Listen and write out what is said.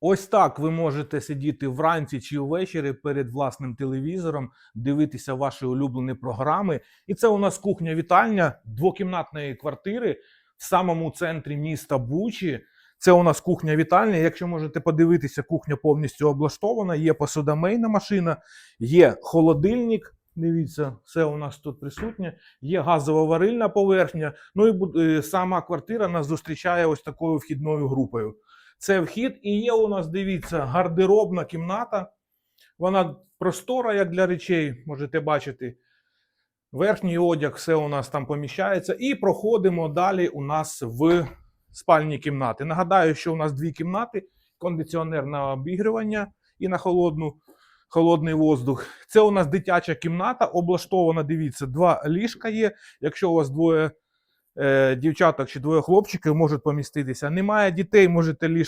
Ось так ви можете сидіти вранці чи ввечері перед власним телевізором, дивитися ваші улюблені програми. І це у нас кухня-вітальня двокімнатної квартири в самому центрі міста Бучі. Це у нас кухня-вітальня. Якщо можете подивитися, кухня повністю облаштована. Є посудомийна машина, є холодильник. Дивіться, все у нас тут присутнє. Є газова варильна поверхня. Ну і е, сама квартира нас зустрічає ось такою вхідною групою. Це вхід, і є у нас, дивіться, гардеробна кімната. Вона простора, як для речей, можете бачити. Верхній одяг, все у нас там поміщається. І проходимо далі у нас в спальні кімнати. Нагадаю, що у нас дві кімнати: кондиціонер на обігрівання і на холодну, холодний воздух. Це у нас дитяча кімната, облаштована. Дивіться, два ліжка є. Якщо у вас двоє е, дівчаток чи двоє хлопчиків можуть поміститися. Немає дітей, можете ліжко